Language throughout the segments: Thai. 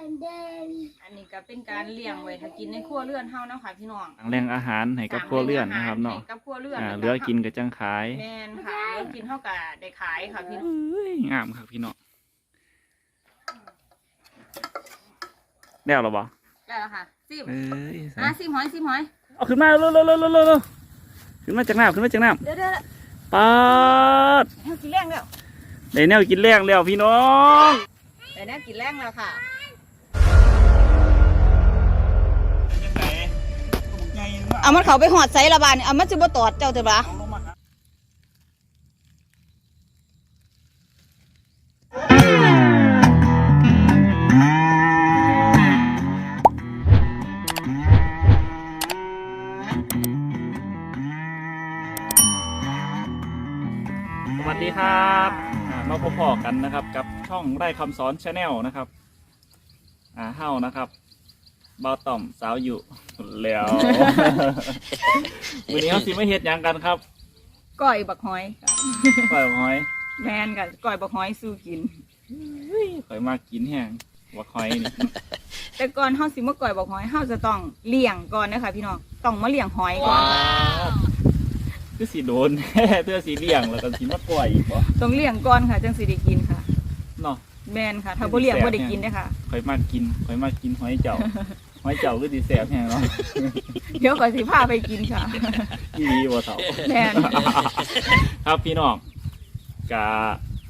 อันนี้ก็เป็นการเลี้ยงไว้ถ้ากินในครัวเรือนเฮาเนาะค่ะพี่น้องหลังแรงอาหารให้กับครัวเรือนนะครับเนาะให้กับครัวเรือนอ่าเหลือกินกับจังขายแม่นค่ะเหลือกินเท่ากับได้ขายค่ะพี่น้องเอ้ยงามครับพี่น้องแล้วเหรอบ่ได้แล้วค่ะซิมเอ้ยอะซิมหอยซิมหอยเอาขึ้นมาเร็วเร็วเร็วเร็วเร็วเร็วขึ้นมาจากน้ำขึ้นมาจากน้เดี๋ยวเดี๋ยวำปาดเดี๋ยวกินแรงแล้วได้แนวกินแรงแล้วพี่น้องเดี๋ยวนี้กินแรงแล้วค่ะ เอามันเขาไปหอดไซระบาดนี่เอามันจะบ่ตอดเจ้าเถอะปะสวัสดีครับอ่ามาพบพอกันนะครับ กับช่องไร่คำสอนชาแนลนะครับอ่าเฮ้านะครับ เบาต่อมสาวอยู่แล้ววันนี้เขาสิมาเฮ็ดหยังกันครับก้อยบักหอยค่ะปล่อยหอยแมนกับก้อยบักหอยสู้กิน ข่อยมากินแห้งว่าหอยนี่แต่ก่อนเฮาสิมาก้อยบักหอยเฮาจะต้องเลี้ยงก่อนนะคะพี่น้องต้องมาเลี้ยงหอยก่อนค่ะคือสีโดน เพื่อสีเลี่ยงแล้วก็สีมะกล้วยอีกบ่ต้องเลี้ยงก่อนค่ะจังสิได้กินค่ะ เนาะ แมนค่ะ ถ้าบ่เลี้ยงบ่ได้กินเด้อค่ะ ข่อยมากินข่อยมากินหอยเจ้า หอยเจ้าคือสีแสบแห้งเนาะเดี๋ยวก่อนสิพาไปกินค่ะ อีหลีบ่เฒ่า แม่นครับพี่น้องกะ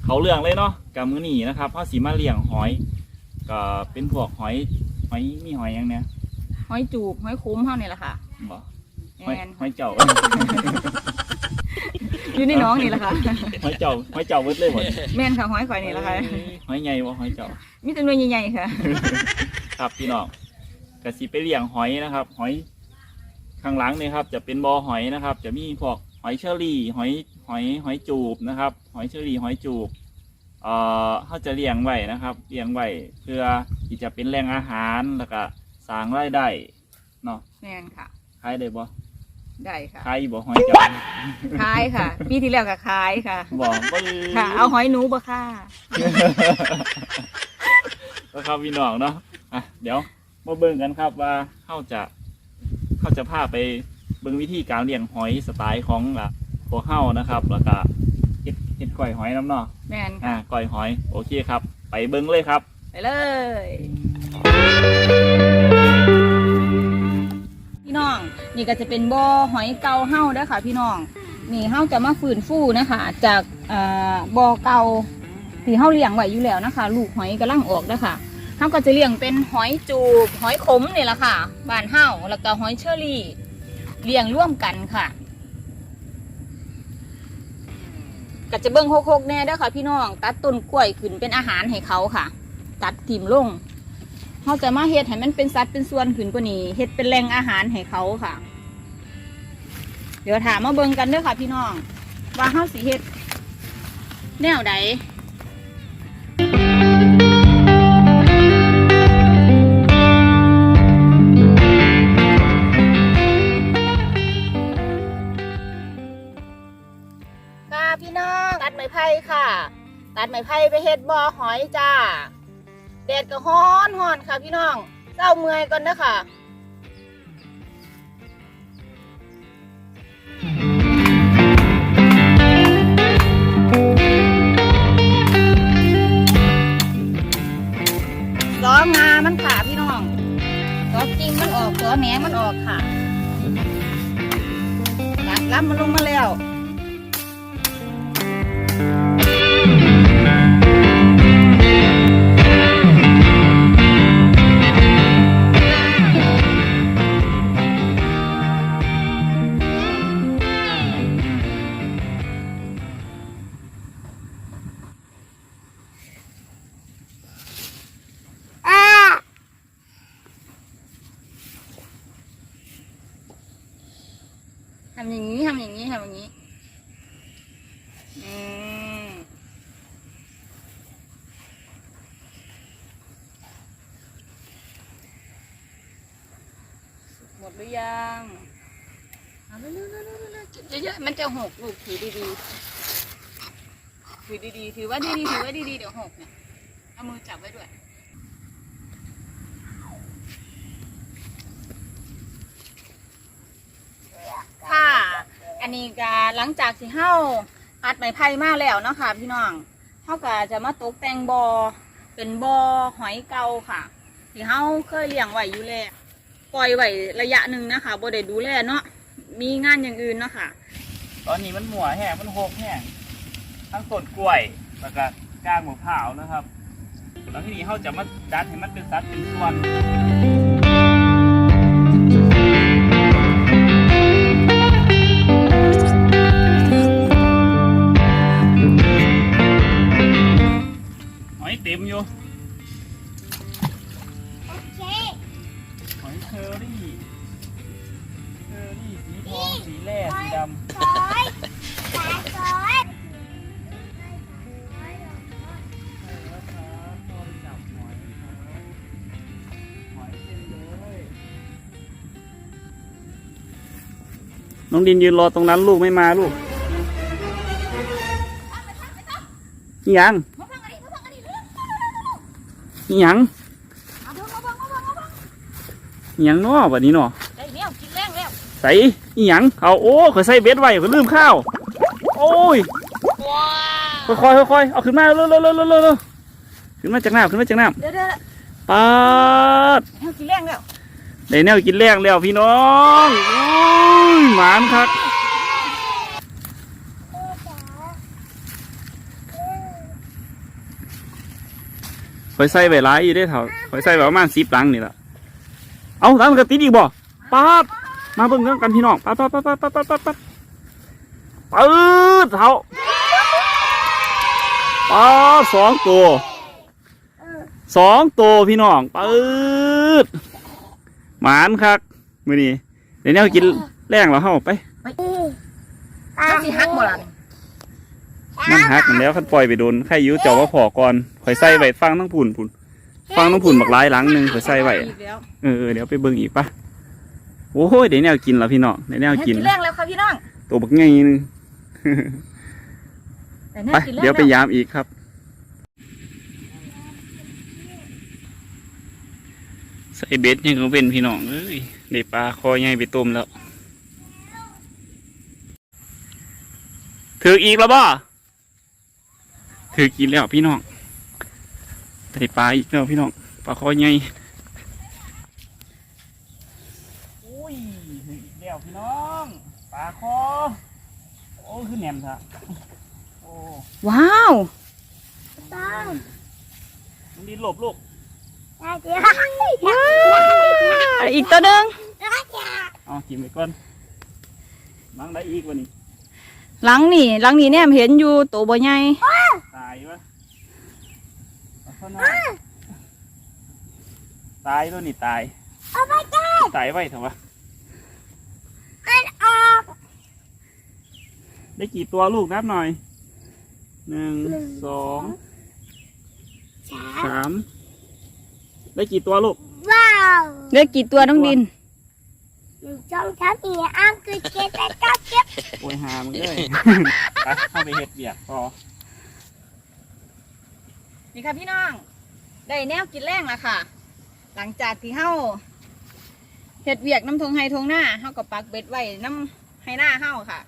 เขาเรื่องเลยเนาะกะมื้อนี้นะครับเฮาสิมาเลี้ยงหอยก็เป็นพวกหอยหอยมีหอยหยังเนี่ยหอยจูบหอยคุ้มเฮานี่แหละค่ะบ่หอยแมนหอยเจ้า อยู่ในหน้องนี่แหละค่ะ หอยเจ้าหอยเจ้าเบิดเลยบ่แม่นค่ะหอยข่อยนี่แหละค่ะหอยใหญ่บ่หอยเจ้า มีแต่หน่วยใหญ่ๆค่ะ ครับพี่น้อง กะสิไปเลี้ยงหอยนะครับ หอยข้างหลังเนี่ยครับ จะเป็นบอหอยนะครับ จะมีพวกหอยเชอรี่ หอยหอยหอยจูบนะครับ หอยเชอรี่หอยจูบเอ่อเขาจะเลี้ยงไว้นะครับเลี้ยงไว้เพื่อที่จะเป็นแหล่งอาหารแล้วก็สร้างรายได้เนาะแม่นค่ะขายได้บ่ได้ค่ะขายบ่หอยเจ้าขายค่ะปีที่แล้วก็ขายค่ะบ่บ่ค่ะ เอาหอยหนูบ่ค่ะแล้วครับพี่น้องเนาะอะเดี๋ยว มาเบิ่งกันครับว่าเขาจะเขาจะพาไปเบิ่งวิธีการเลี้ยงหอยสไตล์ของอะพวกเฮานะครับ แล้วก็เฮ็ดเฮ็ดก้อยหอยน้ำเนาะแม่นอ่าค่ะก้อยหอยโอเคครับ ไปเบิ่งเลยครับ ไปเลย พี่น้อง นี่ก็จะเป็นบ่อหอยเก่าเฮาเด้อค่ะ พี่น้อง นี่เฮาจะมาฝืนฟูนะคะ จากอ่าบ่อเก่าที่เฮาเลี้ยงไว้อยู่แล้วนะคะ ลูกหอยกำลังออกเด้อค่ะ เฮาก็จะเลี้ยงเป็นหอยจูบหอยขมนี่แหละค่ะบานเฮาแล้วก็หอยเชอรี่เลี้ยงร่วมกันค่ะก็จะเบิ่งโคกๆแน่เด้อค่ะ พี่น้องตัดต้นกล้วยขึ้นเป็นอาหารให้เขาค่ะ ตัดถิ่มลงเขาจะมาเฮ็ดให้มันเป็นสัดเป็นส่วนขึ้นกว่านี้เฮ็ดเป็นแหล่งอาหารให้เขาค่ะ เดี๋ยวถามมาเบิ่งกันเด้อค่ะ พี่น้องว่าเฮาสิเฮ็ดแนวใด ผ่ค่ะ ตัดไม้ไผ่ไปเฮ็ดบ่อหอยจ้าแดดก็ฮ้อนฮ้อนค่ะพี่น้องเศร้าเมื่อยก่อนนะค่ะล้องามันค่ะพี่น้องล้อจริงมันออกล้อแหนมันออกค่ะตัดล้ำมันลงมาแล้ว หรือยังเยอะๆมันจะหกลูกถือดีๆถือดีๆถือว่าดีๆถือว่าดีๆเดี๋ยวหกเนี่ยเอามือจับไว้ด้วยค่ะ อันนี้ก็หลังจากที่เฮาอัดไม้ไผ่มากแล้วเนาะค่ะพี่น้องเฮาก็จะมาตกแต่งบอเป็นบอหอยเกาค่ะ ที่เฮาเคยเลี้ยงไว้อยู่แล้ว ปล่อยไว้ระยะหนึ่งนะคะบ่ได้ดูแลเนาะมีงานอย่างอื่นเนาะค่ะ ตอนนี้มันหมัวแห้งมันโหกแห้งทั้งต้นกล้วยแล้วก็ก้างมะพร้าวนะครับ แล้วที่นี้เขาจะมาดัดให้มันเป็นสัดเป็นส่วน องดินยืนรอตรงนั้นลูกไม่มาลูกนี่ยังนี่ยังนี่ยังเนาะแบบนี้เนาะได้แนวกินแรงแล้วใส่นี่ยังเอาโอ้ขอยใส่เบ็ดไว้ขอยลืมข้าว โอ้ยว้าค่อยๆค่อยๆเอาขึ้นมาเร็วๆเร็วๆเร็วๆเร็วๆขึ้นมาจากน้ำขึ้นมาจากน้เดี๋ยวเดี๋ยวำปาดแนวกินแรงแล้วได้แนวกินแรงแล้วพี่น้องอุ้ ยหมานครับหอยใส่ไว้ร้ายอีได้วยเถ่าคอยใส่ไว้ประมาณสิบหลังนี่แหละเอาแล้วมันก็ติดอีกบ่ป๊าบมาเบิ่งกันพี่น้องป๊าบป๊าบป๊าบป๊าบป๊าบป๊าบป๊าบปื๊ดเถ่าป๊าบสองตัวสองตัวพี่น้องปื๊ดหมานครับมือนี้เดี๋ยวนี้กิน แรงแล้วเฮาไปเจ้าสิฮักบ่ล่ะมันหักมันแล้วคันปล่อยไปโดนใครอยิ้วเจ้าว่าพอก่อนข่อยใส่ไว้ฟังทั้งผุนผุนฟังทั้งผุนบักหลายหลังหนึงข่อยใส่ไว้อีกแล้วเออเออเดี๋ยวไปเบิ่งอีกปะโอ้ยเดี๋ยวแนวกินแล้วพี่น้องเดี๋ยวแนวแนวกินกิน แรงแล้วค่ะพี่น้องตัวบักไงนึง แต่แนวไปกินแรงเดี๋ยวไปแล้วยามอีกครับ ใส่เบ็ดยังก็เป็นพี่น้องเอ้ยได้ปลาคอใหญ่ไปต้มแล้ว ถืออีกแล้วบ่ถือกินแล้วพี่น้องได้ปลาอีกแล้วพี่น้องปลาคอใหญ่อุ้ยถืออีกแล้วพี่น้องปลาคอโอ้คือแหนมซะโอ้ว้าวต้องมันดินหลบลูกได้เดี๋ยวอีกตัวหนึงเอากินไปก่อนนั่งได้อีกวันนี้ หลังนี่หลังนี่เนี่ยเห็นอยู่ตัวบ่ใหญ่ตายวะเอาเข้าหน้าตายตัวนี้ตาย เอาไปจ้าตายไว้เถอะวะอันออกได้กี่ตัวลูกนับหน่อยหนึ่งสองสาสามได้กี่ตัวลูก ว้าว ได้กี่ตัวน้องดิน หนึ่งสองสามสี่ห้าคือเจ็ดแปดเก้าสิบโอ้ยหามึงเลยไปเข้าไปเห็ดเบียกต่อนี่ค่ะพี่น้อง ได้แนวกินแรงแล้วค่ะ หลังจากที่เฮาเฮ็ดเวียกน้ำทงไฮทงหน้าเฮาก็ปักเบ็ดไว้น้ำไฮหน้าเฮาค่ะ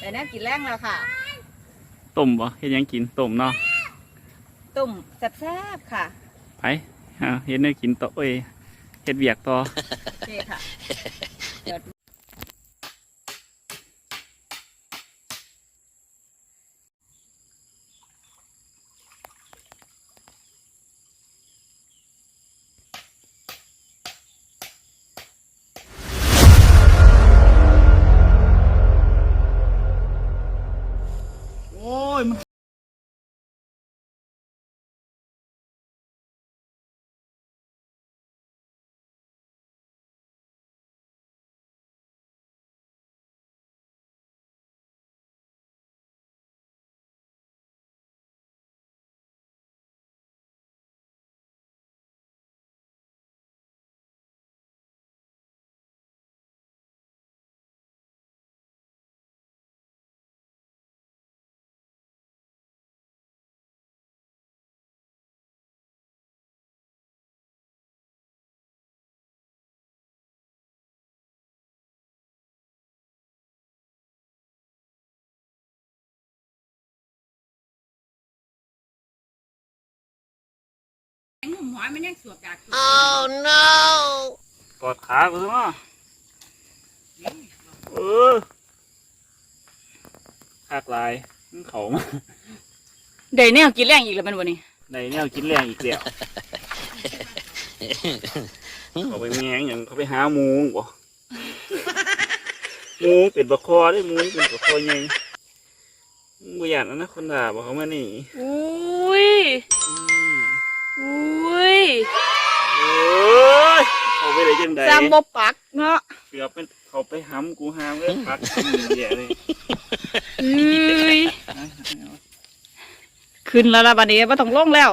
ได้แนวกินแรงแล้วค่ะ ต้มบ่เห็ดหยังกินต้มเนาะตุ่มแซ่บๆค่ะ ไปเอาเห็ดเนื้อกินต่อเอ้ย เฮ็ดเวียกต่อ โอเคค่ะ หอยมันยังสวบจากตัวกอดขากูซะมั้งเออคากลายมันเขามาได้แนวกินแรงอีกแล้วแมันบ่นี่ในแนวกินแรงอีกแล้วเขาไปแมงอย่างเขาไปหาหมูบ่หมูเป็นบะคอได้หมูเป็นบะคอใหญ่บุญานอนะคนด่าบอกเขามานี่อุ้ย อืมอุ้ยโอ้ยเขาไปได้จังใดจำบ่ปักเนาะเกือบเป็นเขาไปห้ำกูห้ามเลยพักทำอย่างเดียวเลยอุ้ยขึ้นแล้วล่ะบัดนี้บ่ต้องลงแล้ว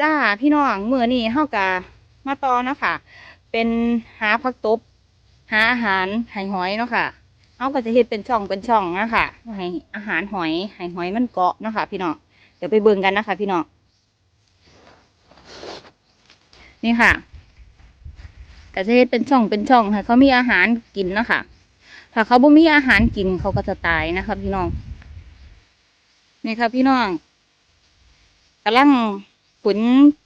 จ้าพี่น้องมื้อนี้เฮากะมาต่อเนาะค่ะ เป็นหาผักตบ หาอาหารให้หอยเนาะค่ะ เฮาก็จะเฮ็ดเป็นช่องเป็นช่องนะคะให้อาหารหอยให้หอยมันเกาะนะคะพี่น้องเดี๋ยวไปเบิ่งกันนะคะ พี่น้องนี่ค่ะก็จะเฮ็ดเป็นช่องเป็นช่องให้เขามีอาหารกินนะคะถ้าเขาบ่มีอาหารกินเขาก็จะตายนะคะพี่น้องนี่ค่ะพี่น้องกำลังขน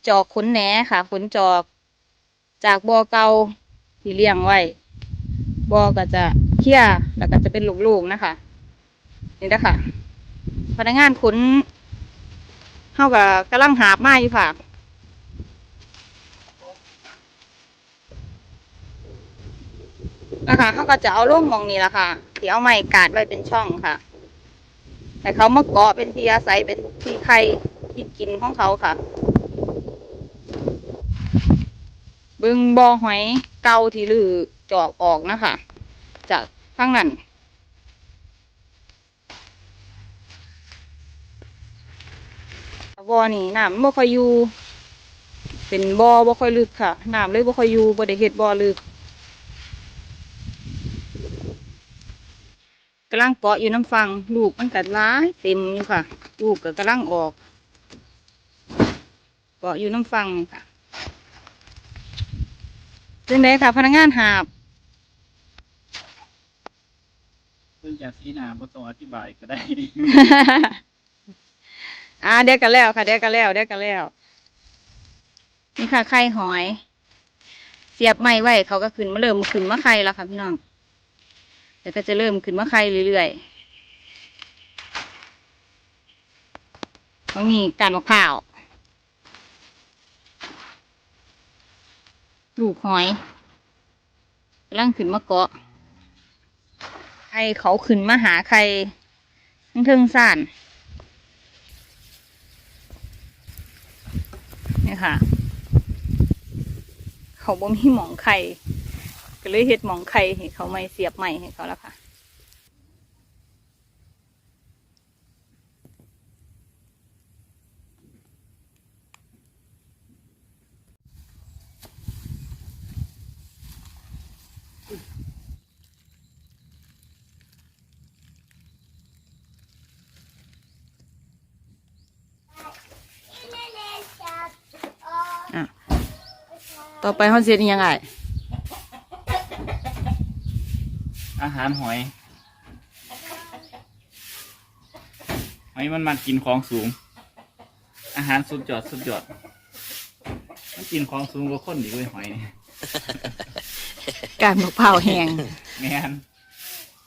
จอกขนแหนค่ะขนจอกจากบ่อเก่าที่เลี้ยงไว้บ่อก็จะ เคี่ยแล้วก็จะเป็นลูกๆนะคะ นี่นะคะพนักงานขนเฮากับกำลังหาบไม้อยู่ค่ะนะคะเขาก็จะเอาล่มมองนี่แหละค่ะที่เอาไม้กาดไว้เป็นช่องค่ะ แต่เขามาเกาะเป็นที่อาศัยเป็นที่ใครที่กินของเขาค่ะ บึงบอหอยเก่าที่ลือจอกออกนะคะ จากข้างนั้นบอนี่น้ำบ่ค่อยอยู่ เป็นบ่อบ่ค่อยลึกค่ะน้ำเลยบ่ค่อยอยู่บ่ได้เฮ็ดบ่อลึกกำลังเกาะอยู่น้ำฟังลูกมันกัดร้ายเต็มอยู่ค่ะ ลูกก็กำลังออกเกาะอยู่น้ำฟังนี่ค่ะจึงไดค่ะพนักงานหาบ เพิ่งจากที่นาบ่ต้องอธิบายก็ได้ อ่าเดี๋ยวกันแล้วค่ะเดี๋ยวกันแล้วเดี๋ยวกันแล้ว นี่ค่ะไข่หอย เสียบไม้ไว้เขาก็ขึ้นมาเริ่มขึ้นมาไข่แล้วค่ะพี่น้องเดี๋ยวก็จะเริ่มขึ้นมาไข่เรื่อยๆเขามีการมะพร้าวลูกหอยกำลังขึ้นมาเกาะ ไข่เขาขึ้นมาหาไข่ทั้งเทิงซ่านนี่ค่ะ เขาบ่มีหมองไข่ก็เลยเห็ดหมองไข่ให้เขาไม่เสียบใหม่ให้เขาแล้วค่ะ ต่อไปเขาเสียนยังไงอาหารหอย หอยมันมากินของสูง อาหารสุดยอดสุดยอด มันกินของสูงกว่าคนดีกว่าหอยนี่การมะพร้าวแห้งแม่น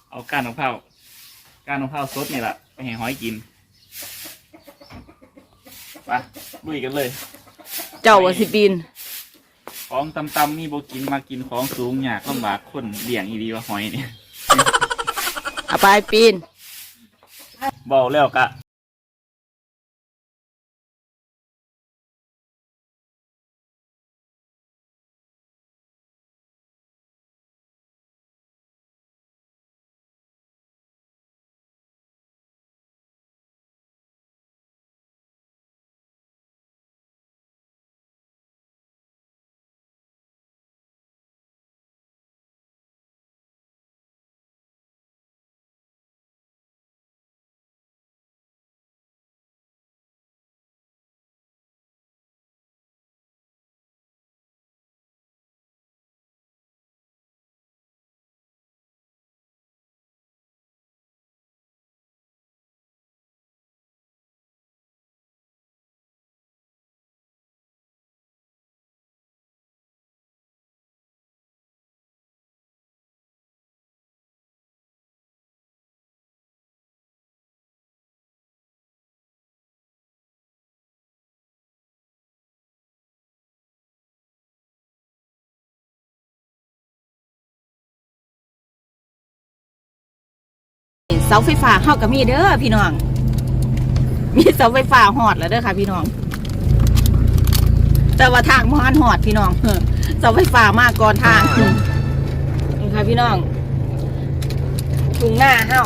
เอาก้านมะพร้าวก้านมะพร้าวสดนี่แหละไปให้หอยกินไปลุยกันเลย เจ้าว่าสิปีน ของตำตำๆมีโบกินมากินของสูงอยากลำบากคนเลี้ยงอีดีว่าหอยเนี่ยเอาไปปีนเบาแล้วกะ สาไฟฟ้าเฮาก็มีเด้อพี่น้อง มีเสาไฟฟ้าหอดแล้วเด้อค่ะพี่น้อง แต่ว่าทางมหันหอดพี่น้องเออเสาไฟฟ้ามาก่อนทางนี่ค่ะพี่น้องถุงหน้าเฮา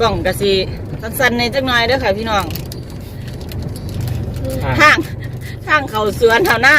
กล่องกะสิสั้นๆในจักหน่อยเด้อค่ะพี่น้องทางทางเขาสวนแถวหน้า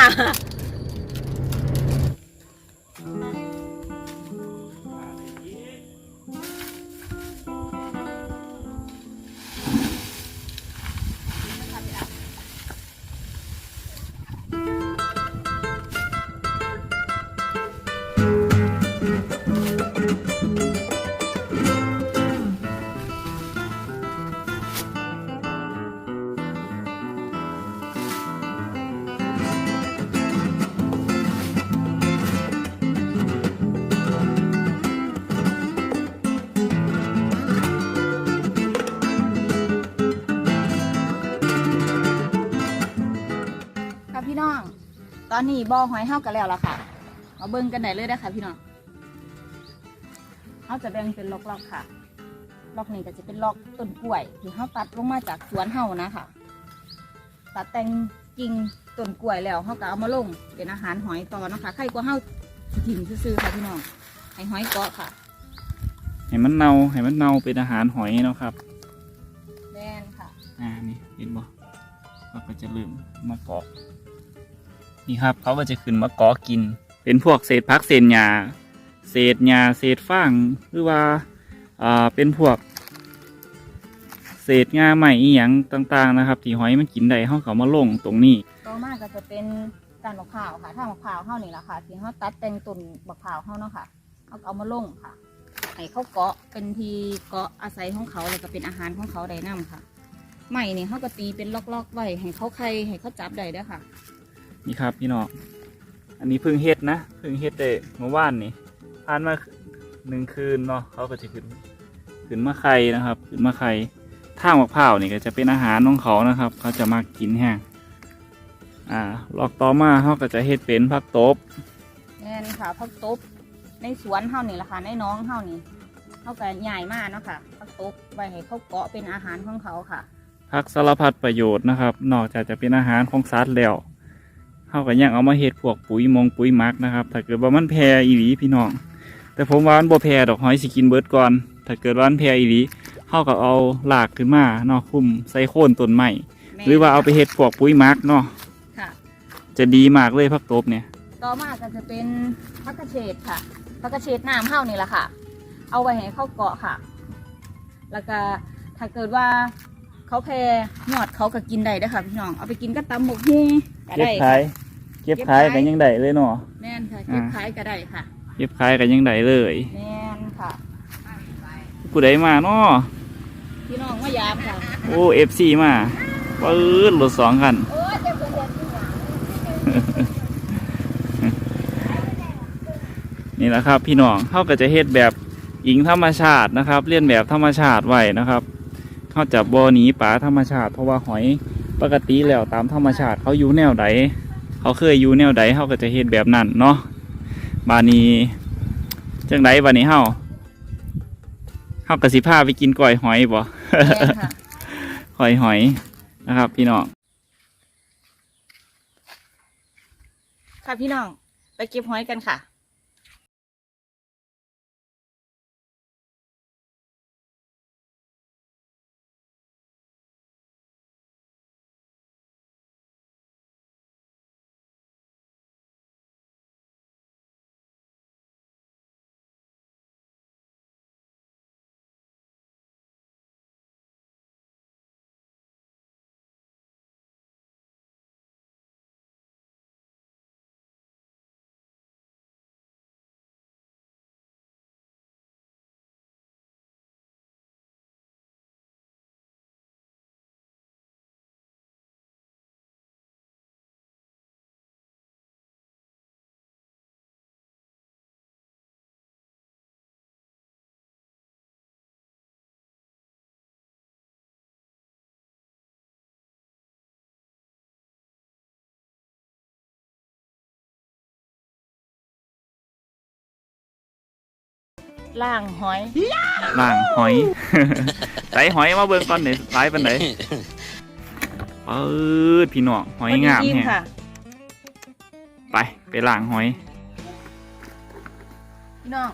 อนนี้บ่อหอยเฮากันแล้วล่ะค่ะมาเบิ่งกันได้เลยได้อค่ะพี่น้องเฮาจะแบ่งเป็นล็อกๆค่ะ ล็อกนี้ก็จะเป็นล็อกต้นกล้วย ที่เฮาตัดลงมาจากสวนเฮานะค่ะ ตัดแต่งกิ่งต้นกล้วยแล้วเฮาก็เอามาลงเป็นอาหารหอยต่อเนาะคะใครกว่าเฮาสิถิ่มซื่อๆค่ะพี่น้องให้หอยเกาะค่ะให้มันเน่าให้มันเน่าเป็นอาหารหอยเนาะครับแม่นค่ะ อ่านี่เห็นบ่เขาก็จะเริ่มมาเกาะ นี่ครับ เขาก็จะขึ้นมาเกาะกิน เป็นพวกเศษพักเศษหญ้าเศษหญ้าเศษฟางหรือว่าอ่าเป็นพวก เศษงาใหม่อีหยังต่างๆนะครับ ที่หอยมันกินได้เขาก็มาลงตรงนี้ ต่อมาก็จะเป็นการมะพร้าวค่ะ ถ้ามะพร้าวเฮานี่แหละค่ะที่เฮาตัดแต่งต้นมะพร้าวเฮาเนาะค่ะเอาเอามาลงค่ะให้เขาเกาะเป็นทีเกาะอาศัยของเขาแล้วก็เป็นอาหารของเขาได้นํค่ะใหม่นี่เขาก็ตีเป็นล็อกๆไว้ให้เขาไข่ให้เขาจับได้เด้อค่ะ นี่ครับพี่น้องอันนี้เพิ่งเฮ็ดนะเพิ่งเฮ็ดได้เมื่อวานนี่ผ่านมาหนึ่งคืนเนาะเขาก็จะขึ้นขึ้นมาไข่นะครับขึ้นมาไข่ท่างมะพร้าวนี่ก็จะเป็นอาหารของเขานะครับ เขาจะมากินแห้งอ่าลอกต่อมาเขาก็จะเฮ็ดเป็นผักตบแม่นค่ะพักตบในสวนเฮานี่แหละค่ะในหน้องเฮานี่เฮาก็ใหญ่มากเนาะค่ะพักตบไว้ให้เขาเกาะเป็นอาหารของเขาค่ะผักสารพัดประโยชน์นะครับ นอกจากจะเป็นอาหารของสัตว์แล้ว เขาก็ยังเอามาเฮ็ดพวกปุ๋ยมงปุ๋ยหมักนะครับ ถ้าเกิดว่ามันแพร่อีหลีพี่น้อง แต่ผมว่ามันบ่แพร่ดอกหอยสิกินเบิดก่อน ถ้าเกิดว่ามันแพร่อีหลีเขาก็เอาหลากขึ้นมาเนาะคุ้มใส่โคนต้นไม้แม่นหรือว่าเอาไปเฮ็ดพวกปุ๋ยหมักเนาะค่ะจะดีมากเลยผักตบเนี่ย ต่อมาก็จะเป็นพักกระเฉดค่ะพักกระเฉดน้ำเฮ้านี่แหละค่ะ เอาไว้ให้เข้าเกาะค่ะ แล้วก็ถ้าเกิดว่า เขาแพ้ยอดเขาก็กินได้เด้อค่ะพี่น้องเอาไปกินก็ตำหมกฮุ้งก็เก็บได้ขายเก็บขาย กันยังได้เลยเนาะ แม่นค่ะเก็บอ่า ขายก็ได้ค่ะ เก็บขายกันยังได้เลยแม่นค่ะ ผู้ใดมาเนาะพี่น้องมายามค่ะโอ้เอฟซีมาปื้ดรถสองคัน โอ้ยเจ็บเจ็บเจ็บที่หลังนี่แหละครับ พี่น้องเขาก็จะเฮ็ดแบบอิงธรรมชาตินะครับ เลียนแบบธรรมชาติไว้นะครับ เขาจะบ่หนีป่าธรรมชาติ เพราะว่าหอยปกติแล้วตามธรรมชาติเขาอยู่แนวใดเขาเคยอยู่แนวใดเขาก็จะเฮ็ดแบบนั้นเนาะบานี้จังไดบานี้เฮาเฮากะสิพาไปกินก้อยหอยบ่แม่นค่ะก้อยหอยนะครับ พี่น้องค่ะพี่น้อง ไปเก็บหอยกันค่ะ ล่างหอยล่างหอย ใส่หอยมาเบิ่งก่อนไหนหลายปานไหนปืดพี่น้องหอยงามพดีแฮะค่ะไป ไปล่างหอย พี่น้อง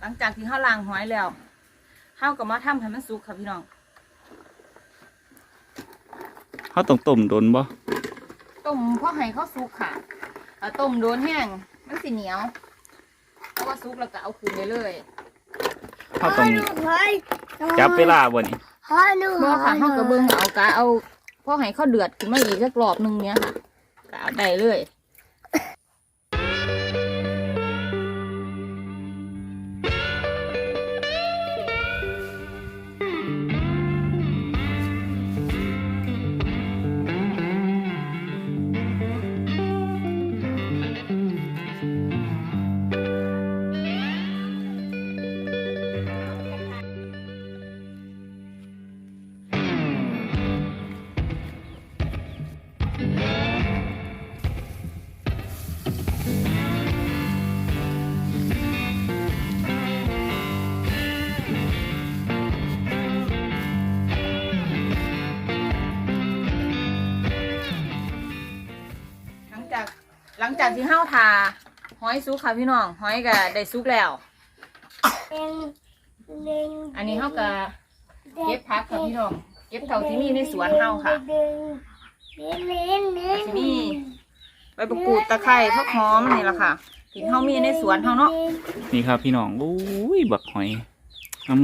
หลังจากที่เขาล้างหอยแล้วเขาก็มาทำให้มันสุกค่ะพี่น้องเขาต้องต้มโดนบ่ต้มเพราะให้เขาสุกค่ะถ้าต้มโดนแห้งมันสิเหนียวเพราะว่าสุกแล้วก็เอาคืนได้เลยเขาต้องเฮ้ยจับเวลาบ่นี่เฮ้ยหนูเมื่อค่ะเขาก็เบิ่งเอากะเอาเพราะให้เขาเดือดขึ้นมาอีกสักรอบหนึงเนี้ยค่ะกะเอาได้เลย จากที่ห้าทาหอยสุกค่ะพี่น้องหอยก็ได้สุกแล้วเล็งเล็งอันนี้เขาก็เก็บพักค่ะพี่น้อง เก็บเท่าที่มีในสวนเฮาค่ะเล็งเล็งเล็งเล็งที่มีใบประกูดตะไคร้ผักหอมนี่แหละค่ะที่เฮามีในสวนเฮาเนาะนี่ครับพี่น้องอุ้ยบักหอย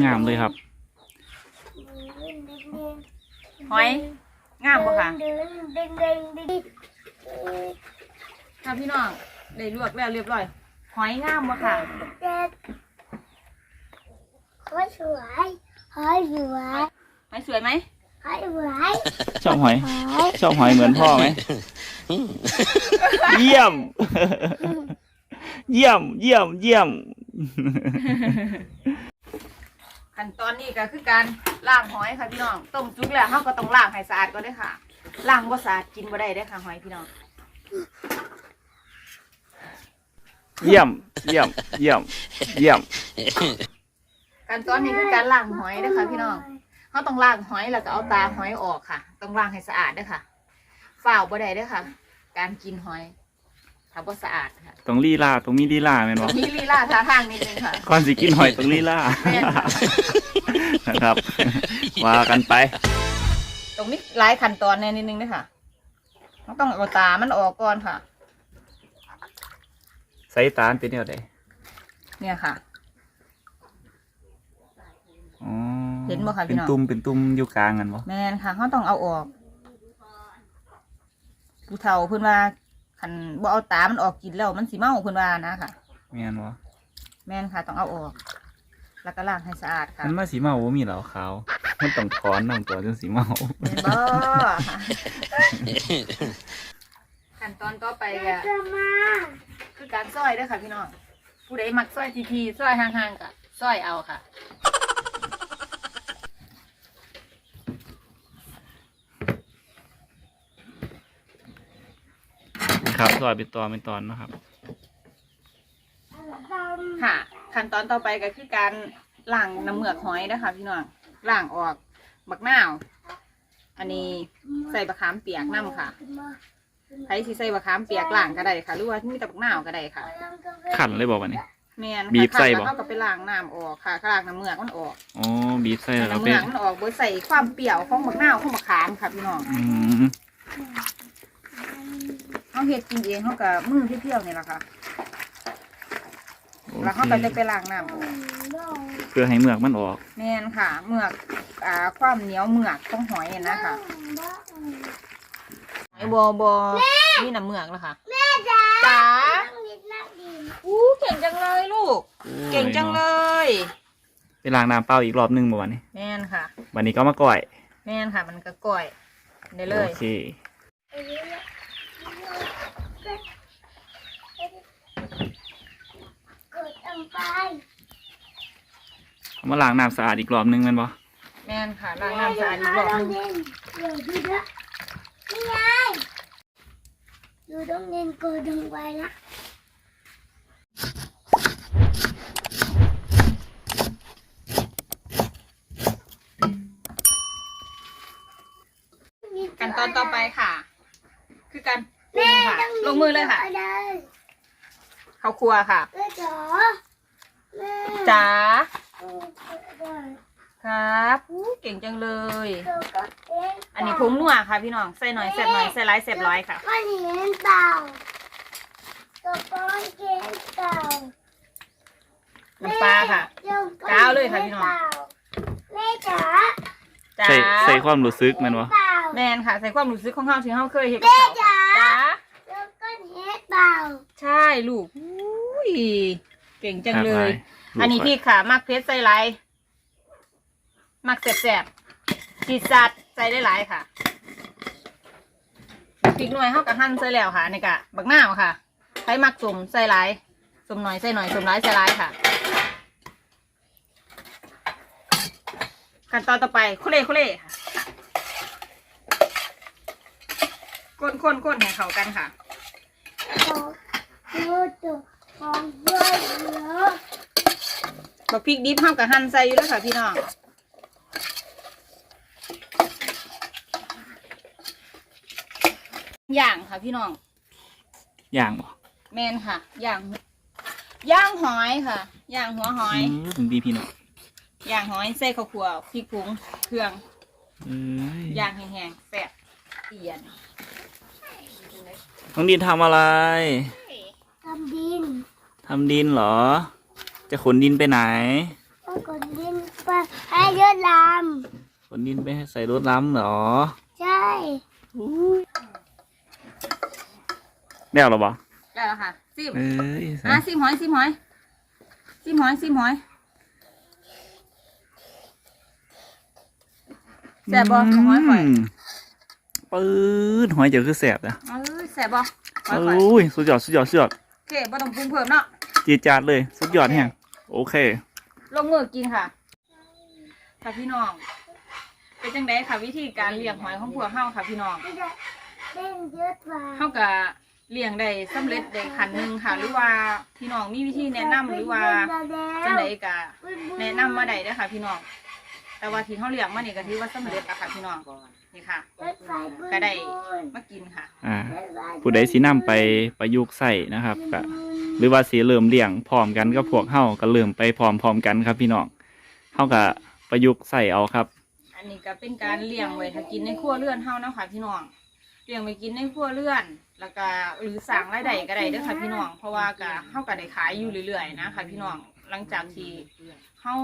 งามๆเลยครับ หอยงามบ่ค่ะ ค่ะพี่น้องได้ลวกแล้วเรียบร้อย หอยงามบ่ค่ะ เด็กหอยสวยหอยสวยหอยสวยไหมหอยสวยชอบหอย หอยชอบหอยเหมือนพ่อไหม เยี่ยม เยี่ยม เยี่ยม เยี่ยม ขั้นตอนนี้ก็คือการล้างหอยค่ะพี่น้อง ต้มสุกแล้วเฮาก็ต้องล้างให้สะอาดก่อนเด้อค่ะ ล้างบ่สะอาดกินบ่ได้เด้อค่ะหอยพี่น้อง เยี่ยม เยี่ยม เยี่ยม เยี่ยมขั้นตอนนี้คือการล้างหอยเด้อค่ะพี่น้องเฮาต้องล้างหอยแล้วก็เอาตาหอยออกค่ะ ต้องล้างให้สะอาดเด้อค่ะฝ้าวบ่ได้เด้อค่ะ การกินหอยถ้าบ่สะอาดค่ะต้องลีลาต้องมีลีลาแม่นตรบ่งนี้ลีลาท่าทางนิดนึงค่ะ ก่อนสิกินหอยต้องลีลาแม่นค่ะ นะครับว่ากันไป ตรงนี้หลายขั้นตอนแน่นิดนึงเด้อค่ะเราต้องเอาตามันออกก่อนค่ะใส่ตาลเป็นแนวใดเนี่ยค่ะ อ๋อเห็นบ่คะพี่เป็นน้อง ตุ่มเป็นตุ่มอยู่กลางกันบ่แมนค่ะเขาต้องเอาออกผู้เฒ่าเพิ่นว่าคันบ่เอาตา มันออกกินแล้วมันสิเมาเพิ่นว่านะค่ะ แม่นบ่แมนค่ะต้องเอาออก แล้วก็ล้างให้สะอาดค่ะมันมาสีเมาบ่มีเหล้าขาว มันต้องถอนน้ำตัวจนสีเมา แม่นบ่ ขั้นตอนต่อไปก็จะมาคือการซอยเด้อค่ะพี่น้องผู้ใดมักซอยทีๆซอยห่างๆก็ซอยเอาค่ะครับซอยเป็นตอนเป็นตอนนะครับทำค่ะ ขั้นตอนต่อไปก็คือการล้างน้ำเหมือกหอยนะคะพี่น้องล้างออกบักนาวอันนี้ใส่บะขามเปียกน้ำค่ะ ใครสิใส่บะขามเปียกล้างก็ได้ค่ะ หรือว่ามีแต่บักนาวก็ได้ค่ะขันเลยบอกวันนี้แม่นบีบใส่บ่ แล้วเขาก็ไปล้างน้ำออกค่ะล้างน้ำเหมือกมันออกอ๋อบีบใส่แล้วน้ำเหเป็มืนอกมันออกโดยใส่ความเปรี้ยวของบักนาวของบักขามค่ะพี่น้องอืมเขาเฮ็ดกินเองเขาก็มือเที่ยวๆนี่แหละค่ะ โอแล้วเคเขาก็จะไปล้างน้ำออกเพื่อให้เมือกมันออก แม่นค่ะเหมือกอ่าความเหนียวเหมือกของหอยอะนะคะ หอยบอบอนี่น้ำเหมือกแล้วค่ะแม่จ๋าจ๋าต้องนิดนักดินอู้เก่งจังเลยลูก เก่งจังเลยไปล้างน้ำเปล่าอีกรอบหนึงบ่วันนี้แม่นค่ะ วันนี้ก็มาก่อย แม่นค่ะ มันก็ก่อยได้เลโอยเคเกิดตั้งไปเอามาล้างน้ำสะอาดอีกรอบหนึงแมันบ่แม่นค่ะล้างน้ำสะอาดอีกรอบหนึง นี่ยายอยู่ตรงเงินกูดงไว้ละกันตอนต่อไปค่ะ คือการปรุงค่ะ ลงมือเลยค่ะข้าวครัวค่ะจ๋อจ๋า ครับอู้เก่งจังเลยเธอก็เล่นอันนี้ผงนัวค่ะพี่น้องใส่หน่อยเสร็จหน่อยใส่ร้ายเสร็จร้อยค่ะก้อนหินเปล่าตัวก้อนเกนเปล่าน้ำปลาค่ะแม่กาวเลยค่ะพี่น้องแม่จ๋าจ๋าใส่ใส่ความรู้สึกแมันวะเปล่าแมนค่ะ ใส่ความรู้สึกของเฮาที่เฮาเคยเห็นกับเขาจ๋าจ๋าตัวก้อนเห็ดเปล่าใช่ลูกอุ้ยเก่งจังเลยครับอันนี้พี่ค่ะมักเพชรใส่ไร มักแสบๆจีดสัดใส่ได้หลายค่ะพริกหน่อยเฮากับหั่นใส่แล้วค่ะนี่กะบักหน้าวค่ะใช้มักสุ่มใส่หลายสุ่มหน่อยใส่หน่อยสุ่มหลายใส่หลายค่ะ ขั้นตอนต่อไปคุเล่คุเล่ค่ะก้นก้นก้นให้เข้ากันค่ะตัวตัวตัวของเยอะเยอะบักพริกดิบเฮากับหั่นใส่อยู่แล้วค่ะพี่น้อง ย่างค่ะพี่น้อง อย่างบ่แมนค่ะ ย่าง ย่างหอยค่ะ ย่างหัวหอย อืมถึงดีพี่น้องย่างหอยใส่ข้าวคั่วพริกผงเครื่อง เอ้ยย่างแห้งๆแซ่บเอียนน้องดินทำอะไรทำดินทำดินเหรอ จะขนดินไปไหนแล้วก็ดินไปให้เยอะลขนดินไปใส่รถล้ำเหรอำใช่ ได้หรอบ่ได้แล้วค่ะซิมเอ้ยอะซิมหอยซิมหอยซิมหอยซิมหอยแซ่บบ่ของหอยข่อยมปื๊ดหอยเจอคือแสบนะเอ้ยแซ่บบ่หอยข่อยโอ้ยสุดยอดสุดยอดสุดยอดโอเคบ่ต้องปรุงเพิ่มเนาะจีดจาดเลยสุดยอดแฮงโอเค ลงมือกินค่ะค่ะพี่น้อง เป็นจังไดค่ะวิธีการเลี้ยงหอยของพวกเฮาค่ะพี่น้องไม่ได้เล่นเยอะกว่าเฮาก็ เลี้ยงได้สำเร็จได้ขันหนึ่งค่ะ หรือว่าพี่น้องมีวิธีแนะนำหรือว่าจังไดก็แนะนำมาได้เด้อค่ะ พี่น้อง แต่ว่าที่เฮาเลี้ยงมานี่ก็ถือว่าสำเร็จแล้วค่ะ พี่น้องนี่ค่ะก็ได้มากินค่ะ อ่า ผู้ใดสินำไปประยุกต์ใส่นะครับก็หรือว่าสิเริ่มเลี้ยงพร้อมกันกับพวกเฮาก็เริ่มไปพร้อมๆกันครับ พี่น้องเฮาก็ประยุกต์ใส่เอาครับ อันนี้ก็เป็นการเลี้ยงไว้ถ้ากินในครัวเรือนเฮานะคะพี่น้องเลี้ยงไว้กินในครัวเรือน แล้วก็หรือสั่งรายได้ก็ได้เด้อค่ะพี่น้อง เพราะว่าก็เฮาก็ได้ขายอยู่เรื่อยๆนะคะพี่น้องหลังจากที่เฮา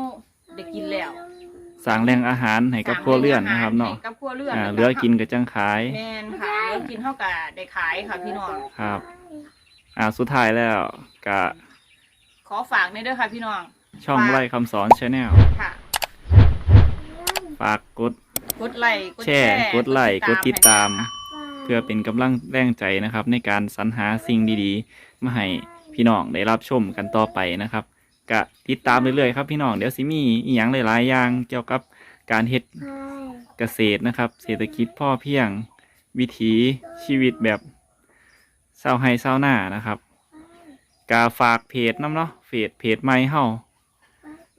ได้กินแล้วสร้างแหล่งอาหารให้กับครัวเรือนนะครับเนาะให้กับครัวเรือนอ่าเหลือกินก็จังขายแม่นค่ะเหลือกินเฮาก็ได้ขายค่ะพี่น้อง ครับ อ่าสุดท้ายแล้วก็ขอฝากในเด้อค่ะพี่น้อง ช่องไล่คำสอนชาแนลค่ะ ฝากกด กดไลค์กดแชร์กดไลค์กดติดตามให้ เพื่อเป็นกำลังแรงใจนะครับ ในการสรรหาสิ่งดีๆ มาให้พี่น้องได้รับชมกันต่อไปนะครับก็ติดตามเรื่อยๆครับพี่น้องเดี๋ยวสิมีอีหยังหลายๆอย่างเกี่ยวกับการเฮ็ดเกษตรนะครับ เศรษฐกิจพ่อเพียง วิถีชีวิตแบบเศร้าให้เศร้าหน้านะครับกาฝากเพจน้ำเนาะเพจเพจใหม่เฮา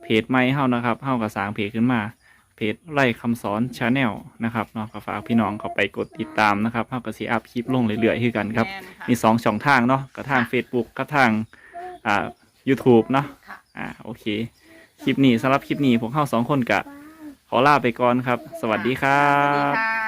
เพจใหม่เฮานะครับเฮาก็สางเพจขึ้นมา เพจไล่คำสอนชาแนลนะครับเนาะก็ฝากพี่น้องเข้าไปกดติดตามนะครับเฮาก็สิอัพคลิปลงเรื่อยๆคือกันครับ แม่นค่ะ มีสองช่องทางเนาะก็ทาง Facebook กับทางอ่า YouTube เนาะค่ะ อ่าโอเค คลิปนี้สำหรับคลิปนี้พวกเขาสองคนกะขอลาไปก่อนครับ สวัสดีครัสวัสดีบ ค่ะ